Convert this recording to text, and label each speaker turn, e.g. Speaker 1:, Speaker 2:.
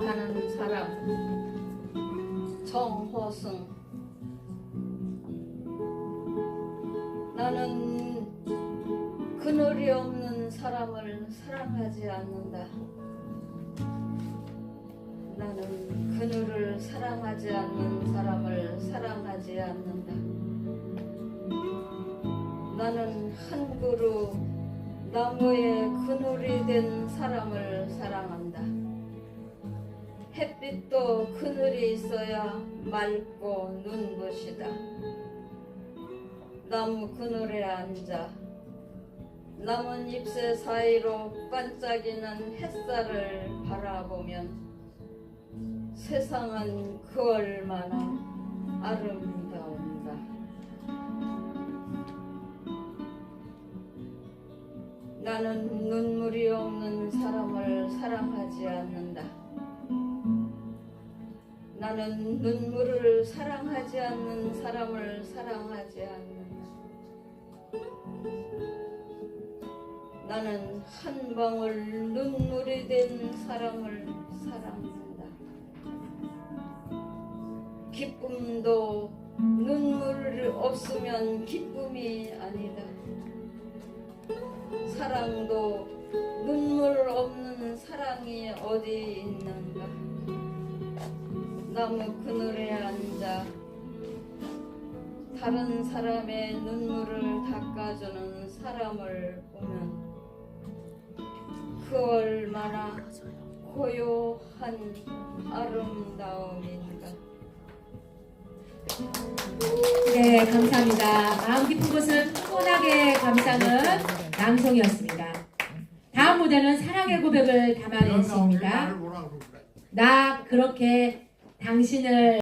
Speaker 1: 생각하는 사람 정호승 나는 그늘이 없는 사람을 사랑하지 않는다. 나는 그늘을 사랑하지 않는 사람을 사랑하지 않는다. 나는 한 그루 나무에 그늘이 된 사람을. 햇빛도 그늘이 있어야 맑고 눈부시다. 나무 그늘에 앉아 남은 잎새 사이로 반짝이는 햇살을 바라보면 세상은 그 얼마나 아름다운가. 나는 눈물이 없는 사람을 사랑하지 않는다. 나는 눈물을 사랑하지 않는 사람을 사랑하지 않는다. 나는 한 방울 눈물이 된 사람을 사랑한다. 기쁨도 눈물 없으면 기쁨이 아니다. 사랑도 눈물 없는 사랑이 어디 있는가? 나무 그늘에 앉아 다른 사람의 눈물을 닦아주는 사람을 보면 그 얼마나 고요한 아름다움인가.
Speaker 2: 네, 감사합니다. 마음 깊은 곳은 훈훈하게 감상은 남성이었습니다. 다음 무대는 사랑의 고백을 담아낸 시입니다. 나 그렇게 당신을